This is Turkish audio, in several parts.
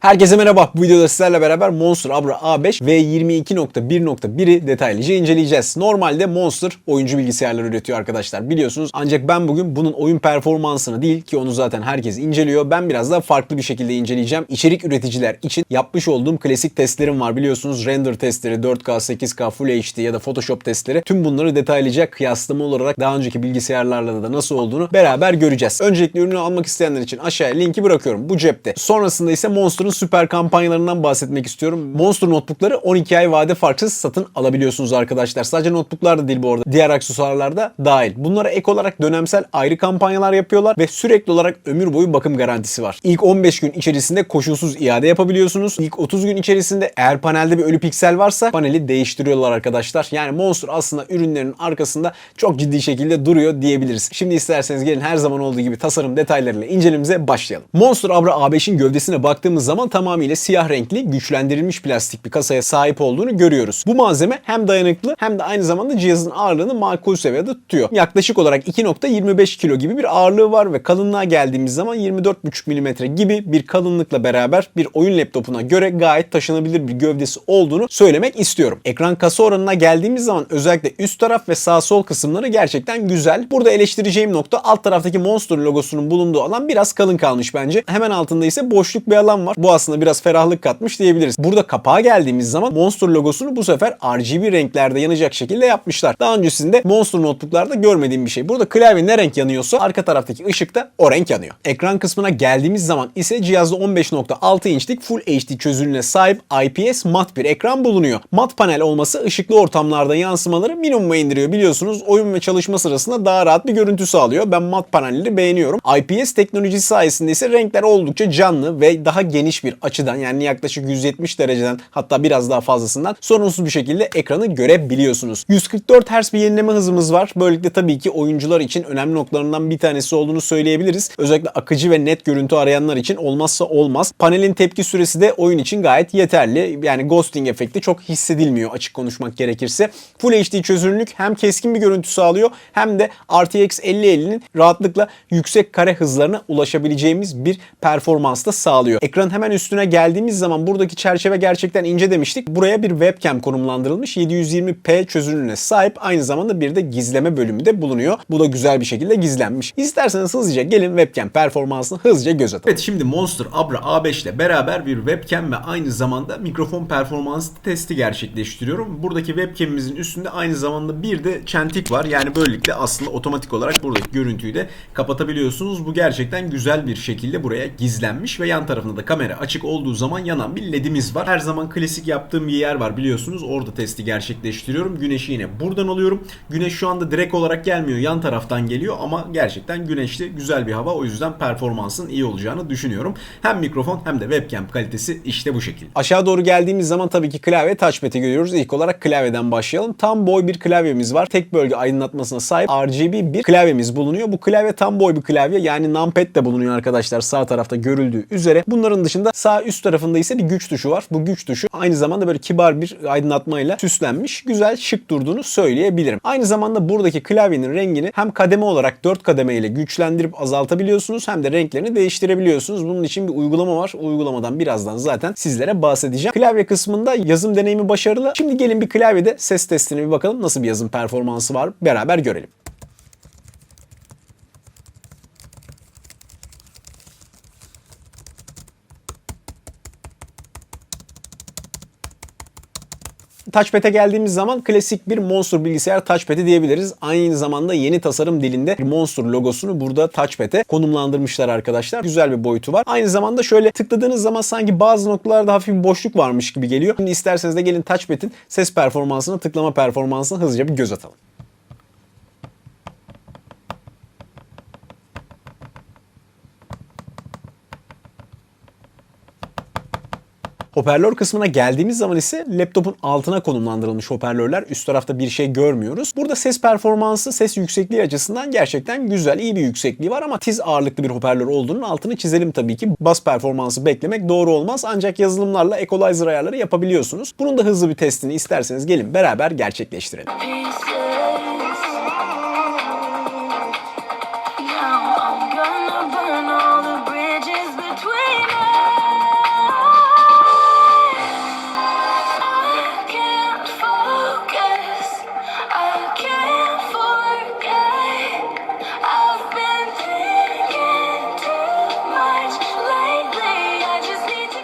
Herkese merhaba. Bu videoda sizlerle beraber Monster Abra A5 ve 22.1.1'i detaylıca inceleyeceğiz. Normalde Monster oyuncu bilgisayarları üretiyor arkadaşlar biliyorsunuz. Ancak ben bugün bunun oyun performansını değil ki onu zaten herkes inceliyor. Ben biraz daha farklı bir şekilde inceleyeceğim. İçerik üreticiler için yapmış olduğum klasik testlerim var biliyorsunuz. Render testleri, 4K, 8K, Full HD ya da Photoshop testleri. Tüm bunları detaylıca kıyaslama olarak daha önceki bilgisayarlarla da nasıl olduğunu beraber göreceğiz. Öncelikle ürünü almak isteyenler için aşağıya linki bırakıyorum. Bu cepte. Sonrasında ise Monster'ın süper kampanyalarından bahsetmek istiyorum. Monster notebookları 12 ay vade farksız satın alabiliyorsunuz arkadaşlar. Sadece notebooklar da değil bu arada. Diğer aksesuarlar da dahil. Bunlara ek olarak dönemsel ayrı kampanyalar yapıyorlar ve sürekli olarak ömür boyu bakım garantisi var. İlk 15 gün içerisinde koşulsuz iade yapabiliyorsunuz. İlk 30 gün içerisinde eğer panelde bir ölü piksel varsa paneli değiştiriyorlar arkadaşlar. Yani Monster aslında ürünlerin arkasında çok ciddi şekilde duruyor diyebiliriz. Şimdi isterseniz gelin her zaman olduğu gibi tasarım detaylarıyla incelememize başlayalım. Monster Abra A5'in gövdesine baktığımız zaman tamamıyla siyah renkli güçlendirilmiş plastik bir kasaya sahip olduğunu görüyoruz. Bu malzeme hem dayanıklı hem de aynı zamanda cihazın ağırlığını makul seviyede tutuyor. Yaklaşık olarak 2.25 kilo gibi bir ağırlığı var ve kalınlığa geldiğimiz zaman 24.5 mm gibi bir kalınlıkla beraber bir oyun laptopuna göre gayet taşınabilir bir gövdesi olduğunu söylemek istiyorum. Ekran kasa oranına geldiğimiz zaman özellikle üst taraf ve sağ sol kısımları gerçekten güzel. Burada eleştireceğim nokta alt taraftaki Monster logosunun bulunduğu alan biraz kalın kalmış bence. Hemen altında ise boşluk bir alan var. Bu aslında biraz ferahlık katmış diyebiliriz. Burada kapağa geldiğimiz zaman Monster logosunu bu sefer RGB renklerde yanacak şekilde yapmışlar. Daha öncesinde Monster notebooklarda görmediğim bir şey. Burada klavye ne renk yanıyorsa arka taraftaki ışık da o renk yanıyor. Ekran kısmına geldiğimiz zaman ise cihazda 15.6 inçlik Full HD çözünürlüğüne sahip IPS mat bir ekran bulunuyor. Mat panel olması ışıklı ortamlarda yansımaları minimuma indiriyor. Biliyorsunuz oyun ve çalışma sırasında daha rahat bir görüntü sağlıyor. Ben mat panelleri beğeniyorum. IPS teknolojisi sayesinde ise renkler oldukça canlı ve daha geniş bir açıdan yani yaklaşık 170 dereceden hatta biraz daha fazlasından sorunsuz bir şekilde ekranı görebiliyorsunuz. 144 Hz bir yenileme hızımız var. Böylelikle tabii ki oyuncular için önemli noktalarından bir tanesi olduğunu söyleyebiliriz. Özellikle akıcı ve net görüntü arayanlar için olmazsa olmaz. Panelin tepki süresi de oyun için gayet yeterli. Yani ghosting efekti çok hissedilmiyor açık konuşmak gerekirse. Full HD çözünürlük hem keskin bir görüntü sağlıyor hem de RTX 5050'nin rahatlıkla yüksek kare hızlarına ulaşabileceğimiz bir performans da sağlıyor. Ekranın hemen üstüne geldiğimiz zaman buradaki çerçeve gerçekten ince demiştik. Buraya bir webcam konumlandırılmış 720p çözünürlüğüne sahip aynı zamanda bir de gizleme bölümü de bulunuyor. Bu da güzel bir şekilde gizlenmiş. İsterseniz hızlıca gelin webcam performansını hızlıca göz atalım. Evet şimdi Monster Abra A5 ile beraber bir webcam ve aynı zamanda mikrofon performans testi gerçekleştiriyorum. Buradaki webcam'imizin üstünde aynı zamanda bir de çentik var. Yani böylelikle aslında otomatik olarak buradaki görüntüyü de kapatabiliyorsunuz. Bu gerçekten güzel bir şekilde buraya gizlenmiş ve yan tarafında da kamera açık olduğu zaman yanan bir ledimiz var. Her zaman klasik yaptığım bir yer var biliyorsunuz. Orada testi gerçekleştiriyorum. Güneşi yine buradan alıyorum. Güneş şu anda direkt olarak gelmiyor. Yan taraftan geliyor ama gerçekten güneşli güzel bir hava. O yüzden performansın iyi olacağını düşünüyorum. Hem mikrofon hem de webcam kalitesi işte bu şekilde. Aşağı doğru geldiğimiz zaman tabii ki klavye touchpad'i görüyoruz. İlk olarak klavyeden başlayalım. Tam boy bir klavyemiz var. Tek bölge aydınlatmasına sahip RGB bir klavyemiz bulunuyor. Bu klavye tam boy bir klavye. Yani numpad de bulunuyor arkadaşlar sağ tarafta görüldüğü üzere. Bunların dışında sağ üst tarafında ise bir güç tuşu var. Bu güç tuşu aynı zamanda böyle kibar bir aydınlatmayla süslenmiş. Güzel şık durduğunu söyleyebilirim. Aynı zamanda buradaki klavyenin rengini hem kademe olarak 4 kademe ile güçlendirip azaltabiliyorsunuz hem de renklerini değiştirebiliyorsunuz. Bunun için bir uygulama var. O uygulamadan birazdan zaten sizlere bahsedeceğim. Klavye kısmında yazım deneyimi başarılı. Şimdi gelin bir klavyede ses testine bir bakalım. Nasıl bir yazım performansı var beraber görelim. Touchpad'e geldiğimiz zaman klasik bir Monster bilgisayar touchpad'i diyebiliriz. Aynı zamanda yeni tasarım dilinde Monster logosunu burada touchpad'e konumlandırmışlar arkadaşlar. Güzel bir boyutu var. Aynı zamanda şöyle tıkladığınız zaman sanki bazı noktalarda hafif bir boşluk varmış gibi geliyor. Şimdi isterseniz de gelin touchpad'in ses performansına, tıklama performansına hızlıca bir göz atalım. Hoparlör kısmına geldiğimiz zaman ise laptopun altına konumlandırılmış hoparlörler. Üst tarafta bir şey görmüyoruz. Burada ses performansı, ses yüksekliği açısından gerçekten güzel, iyi bir yüksekliği var ama tiz ağırlıklı bir hoparlör olduğunun altını çizelim tabii ki. Bas performansı beklemek doğru olmaz ancak yazılımlarla equalizer ayarları yapabiliyorsunuz. Bunun da hızlı bir testini isterseniz gelin beraber gerçekleştirelim.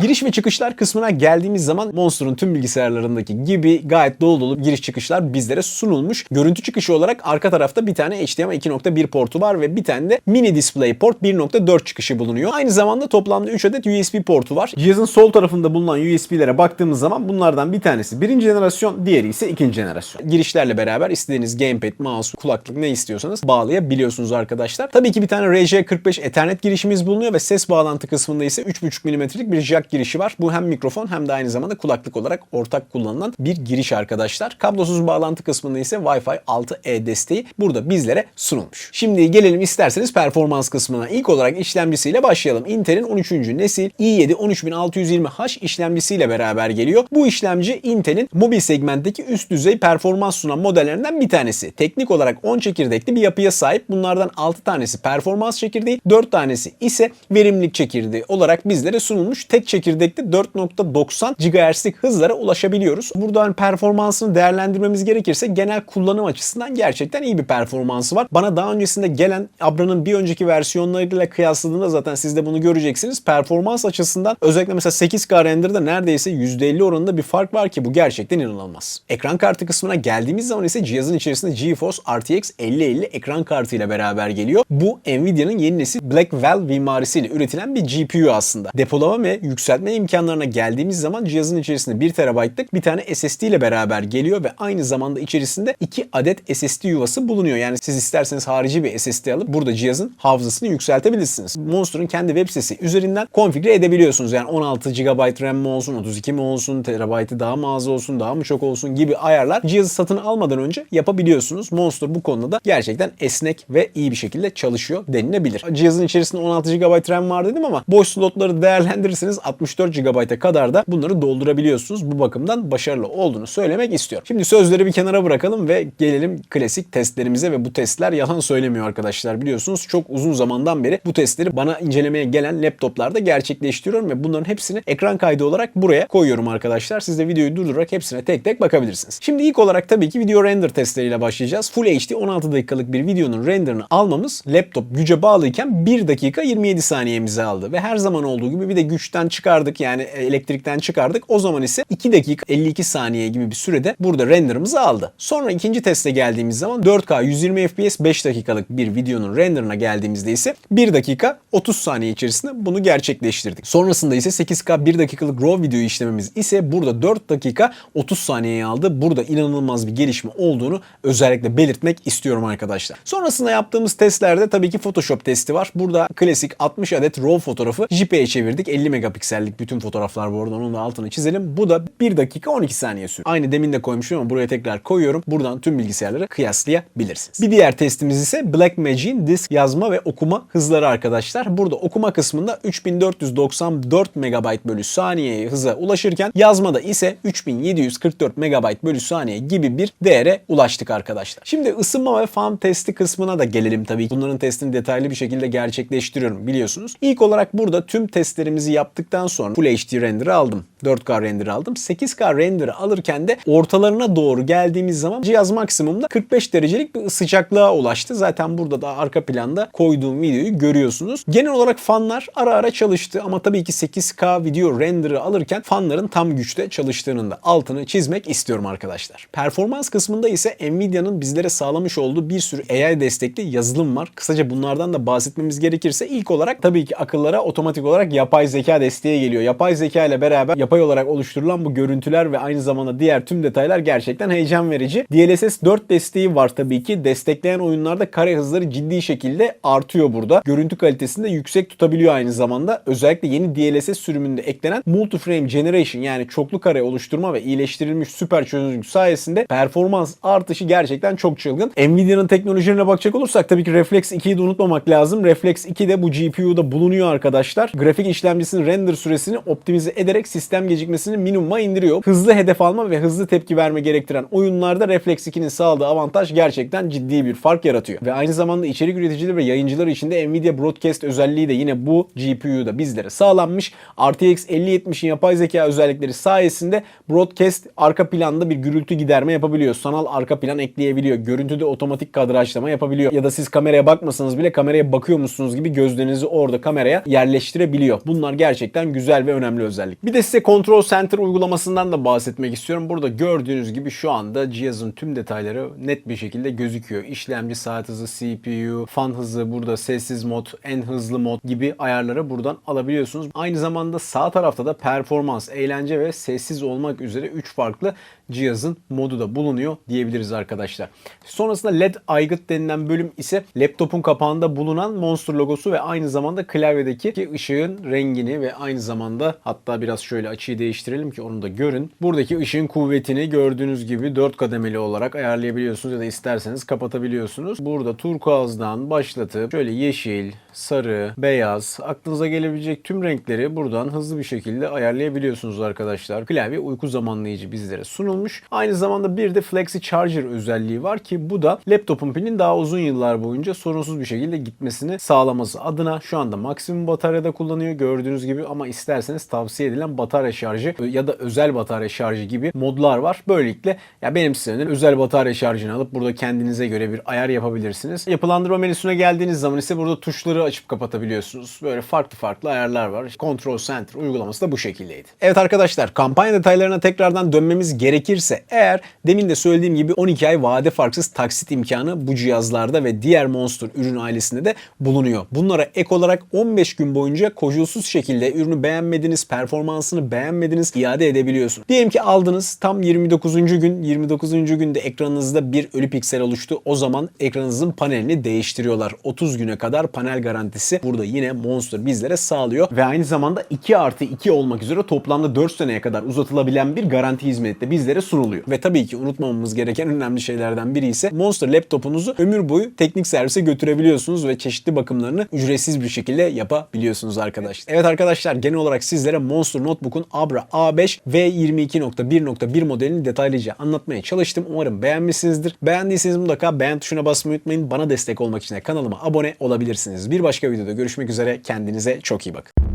Giriş ve çıkışlar kısmına geldiğimiz zaman Monster'ın tüm bilgisayarlarındaki gibi gayet dolu dolu giriş çıkışlar bizlere sunulmuş. Görüntü çıkışı olarak arka tarafta bir tane HDMI 2.1 portu var ve bir tane de mini display port 1.4 çıkışı bulunuyor. Aynı zamanda toplamda 3 adet USB portu var. Cihazın sol tarafında bulunan USB'lere baktığımız zaman bunlardan bir tanesi birinci jenerasyon, diğeri ise ikinci jenerasyon. Girişlerle beraber istediğiniz gamepad, mouse, kulaklık ne istiyorsanız bağlayabiliyorsunuz arkadaşlar. Tabii ki bir tane RJ45 Ethernet girişimiz bulunuyor ve ses bağlantı kısmında ise 3.5 mm'lik bir jack girişi var. Bu hem mikrofon hem de aynı zamanda kulaklık olarak ortak kullanılan bir giriş arkadaşlar. Kablosuz bağlantı kısmında ise Wi-Fi 6E desteği burada bizlere sunulmuş. Şimdi gelelim isterseniz performans kısmına. İlk olarak işlemcisiyle başlayalım. Intel'in 13. nesil i7 13620H işlemcisiyle beraber geliyor. Bu işlemci Intel'in mobil segmentteki üst düzey performans sunan modellerinden bir tanesi. Teknik olarak 10 çekirdekli bir yapıya sahip. Bunlardan 6 tanesi performans çekirdeği, 4 tanesi ise verimlilik çekirdeği olarak bizlere sunulmuş. Tek çekirdekli 4.90 GHz'lik hızlara ulaşabiliyoruz. Buradan performansını değerlendirmemiz gerekirse genel kullanım açısından gerçekten iyi bir performansı var. Bana daha öncesinde gelen Abra'nın bir önceki versiyonlarıyla kıyasladığında zaten siz de bunu göreceksiniz. Performans açısından özellikle mesela 8K render'da neredeyse %50 oranında bir fark var ki bu gerçekten inanılmaz. Ekran kartı kısmına geldiğimiz zaman ise cihazın içerisinde GeForce RTX 5050 ekran kartı ile beraber geliyor. Bu Nvidia'nın yeni nesil Blackwell mimarisiyle üretilen bir GPU aslında. Depolama ve yükseltme imkanlarına geldiğimiz zaman cihazın içerisinde 1 TB'lık bir tane SSD ile beraber geliyor ve aynı zamanda içerisinde 2 adet SSD yuvası bulunuyor. Yani siz isterseniz harici bir SSD alıp burada cihazın hafızasını yükseltebilirsiniz. Monster'ın kendi web sitesi üzerinden konfigüre edebiliyorsunuz. Yani 16 GB RAM mi olsun, 32 mi olsun, terabaytı daha mı az olsun, daha mı çok olsun gibi ayarlar cihazı satın almadan önce yapabiliyorsunuz. Monster bu konuda da gerçekten esnek ve iyi bir şekilde çalışıyor denilebilir. Cihazın içerisinde 16 GB RAM var dedim ama boş slotları değerlendirirseniz 64 GB'a kadar da bunları doldurabiliyorsunuz. Bu bakımdan başarılı olduğunu söylemek istiyorum. Şimdi sözleri bir kenara bırakalım ve gelelim klasik testlerimize ve bu testler yalan söylemiyor arkadaşlar. Biliyorsunuz çok uzun zamandan beri bu testleri bana incelemeye gelen laptoplarda gerçekleştiriyorum ve bunların hepsini ekran kaydı olarak buraya koyuyorum arkadaşlar. Siz de videoyu durdurarak hepsine tek tek bakabilirsiniz. Şimdi ilk olarak tabii ki video render testleriyle başlayacağız. Full HD 16 dakikalık bir videonun renderini almamız laptop güce bağlıyken 1 dakika 27 saniyemizi aldı ve her zaman olduğu gibi bir de güçten çıkardık yani elektrikten çıkardık. O zaman ise 2 dakika 52 saniye gibi bir sürede burada renderımızı aldı. Sonra ikinci teste geldiğimiz zaman 4K 120 FPS 5 dakikalık bir videonun renderına geldiğimizde ise 1 dakika 30 saniye içerisinde bunu gerçekleştirdik. Sonrasında ise 8K 1 dakikalık RAW videoyu işlememiz ise burada 4 dakika 30 saniyeyi aldı. Burada inanılmaz bir gelişme olduğunu özellikle belirtmek istiyorum arkadaşlar. Sonrasında yaptığımız testlerde tabii ki Photoshop testi var. Burada klasik 60 adet RAW fotoğrafı JPEG'e çevirdik. 50 megapiksellik bütün fotoğraflar bu arada onun da altını çizelim. Bu da 1 dakika 12 saniye sürüyor. Aynı demin de koymuşum ama buraya tekrar koyuyorum. Buradan tüm bilgisayarları kıyaslayabilirsiniz. Bir diğer testimiz ise Blackmagic'in disk yazma ve okuma hızları arkadaşlar. Burada okuma kısmında 3494 MB bölü saniye hıza ulaşırken yazmada ise 3744 MB bölü saniye gibi bir değere ulaştık arkadaşlar. Şimdi ısınma ve fan testi kısmına da gelelim tabii. Bunların testini detaylı bir şekilde gerçekleştiriyorum biliyorsunuz. İlk olarak burada tüm testlerimizi yaptıktan sonra Full HD render'ı aldım. 4K render aldım. 8K render'ı alırken de ortalarına doğru geldiğimiz zaman cihaz maksimumda 45 derecelik bir sıcaklığa ulaştı. Zaten burada da arka planda koyduğum videoyu görüyorsunuz. Genel olarak fanlar ara ara çalıştı ama tabii ki 8K video render'ı alırken fanların tam güçte çalıştığının da altını çizmek istiyorum arkadaşlar. Performans kısmında ise Nvidia'nın bizlere sağlamış olduğu bir sürü AI destekli yazılım var. Kısaca bunlardan da bahsetmemiz gerekirse ilk olarak tabii ki akıllara otomatik olarak yapay zeka desteği geliyor. Yapay zeka ile beraber yapay olarak oluşturulan bu görüntüler ve aynı zamanda diğer tüm detaylar gerçekten heyecan verici. DLSS 4 desteği var tabii ki. Destekleyen oyunlarda kare hızları ciddi şekilde artıyor burada. Görüntü kalitesini de yüksek tutabiliyor aynı zamanda. Özellikle yeni DLSS sürümünde eklenen Multiframe Generation yani çoklu kare oluşturma ve iyileştirilmiş süper çözünürlük sayesinde performans artışı gerçekten çok çılgın. Nvidia'nın teknolojilerine bakacak olursak tabii ki Reflex 2'yi de unutmamak lazım. Reflex 2 de bu GPU'da bulunuyor arkadaşlar. Grafik işlemcisinin render süresini optimize ederek sistem gecikmesini minimuma indiriyor. Hızlı hedef alma ve hızlı tepki verme gerektiren oyunlarda Reflex 2'nin sağladığı avantaj gerçekten ciddi bir fark yaratıyor. Ve aynı zamanda içerik üreticileri ve yayıncıları için de Nvidia Broadcast özelliği de yine bu GPU'da bizlere sağlanmış. RTX 5070'in yapay zeka özellikleri sayesinde Broadcast arka planda bir gürültü giderme yapabiliyor. Sanal arka plan ekleyebiliyor. Görüntüde otomatik kadrajlama yapabiliyor. Ya da siz kameraya bakmasanız bile kameraya bakıyor musunuz gibi gözlerinizi orada kameraya yerleştirebiliyor. Bunlar gerçekten güzel ve önemli özellik. Bir de size Control Center uygulamasından da bahsetmek istiyorum. Burada gördüğünüz gibi şu anda cihazın tüm detayları net bir şekilde gözüküyor. İşlemci saat hızı, CPU, fan hızı, burada sessiz mod, en hızlı mod gibi ayarları buradan alabiliyorsunuz. Aynı zamanda sağ tarafta da performans, eğlence ve sessiz olmak üzere 3 farklı cihazın modu da bulunuyor diyebiliriz arkadaşlar. Sonrasında LED aygıt denilen bölüm ise laptopun kapağında bulunan Monster logosu ve aynı zamanda klavyedeki ışığın rengini ve aynı zamanda hatta biraz şöyle açıyı değiştirelim ki onu da görün. Buradaki ışığın kuvvetini gördüğünüz gibi 4 kademeli olarak ayarlayabiliyorsunuz ya da isterseniz kapatabiliyorsunuz. Burada turkuazdan başlatıp şöyle yeşil, sarı, beyaz, aklınıza gelebilecek tüm renkleri buradan hızlı bir şekilde ayarlayabiliyorsunuz arkadaşlar. Klavye uyku zamanlayıcı bizlere sunulmuş. Aynı zamanda bir de Flexi Charger özelliği var ki bu da laptopun pilinin daha uzun yıllar boyunca sorunsuz bir şekilde gitmesini sağlaması adına şu anda maksimum bataryada kullanıyor gördüğünüz gibi ama isterseniz tavsiye edilen batarya şarjı ya da özel batarya şarjı gibi modlar var. Böylelikle ya benim size özel batarya şarjını alıp burada kendinize göre bir ayar yapabilirsiniz. Yapılandırma menüsüne geldiğiniz zaman ise burada tuşları açıp kapatabiliyorsunuz. Böyle farklı farklı ayarlar var. Control Center uygulaması da bu şekildeydi. Evet arkadaşlar kampanya detaylarına tekrardan dönmemiz gerekirse eğer demin de söylediğim gibi 12 ay vade farksız taksit imkanı bu cihazlarda ve diğer Monster ürün ailesinde de bulunuyor. Bunlara ek olarak 15 gün boyunca koşulsuz şekilde ürünü beğenmediniz, performansını beğenmediniz iade edebiliyorsunuz. Diyelim ki aldınız tam 29. gün 29. günde ekranınızda bir ölü piksel oluştu. O zaman ekranınızın panelini değiştiriyorlar. 30 güne kadar panel garantisi burada yine Monster bizlere sağlıyor. Ve aynı zamanda 2 artı 2 olmak üzere toplamda 4 seneye kadar uzatılabilen bir garanti hizmeti de bizlere sunuluyor. Ve tabii ki unutmamamız gereken önemli şeylerden biri ise Monster laptopunuzu ömür boyu teknik servise götürebiliyorsunuz ve çeşitli bakımlarını ücretsiz bir şekilde yapabiliyorsunuz arkadaşlar. Evet arkadaşlar genel olarak sizlere Monster Notebook'un Abra A5 V22.1.1 modelini detaylıca anlatmaya çalıştım. Umarım beğenmişsinizdir. Beğendiyseniz mutlaka beğen tuşuna basmayı unutmayın. Bana destek olmak için de kanalıma abone olabilirsiniz. Bir başka videoda görüşmek üzere. Kendinize çok iyi bakın.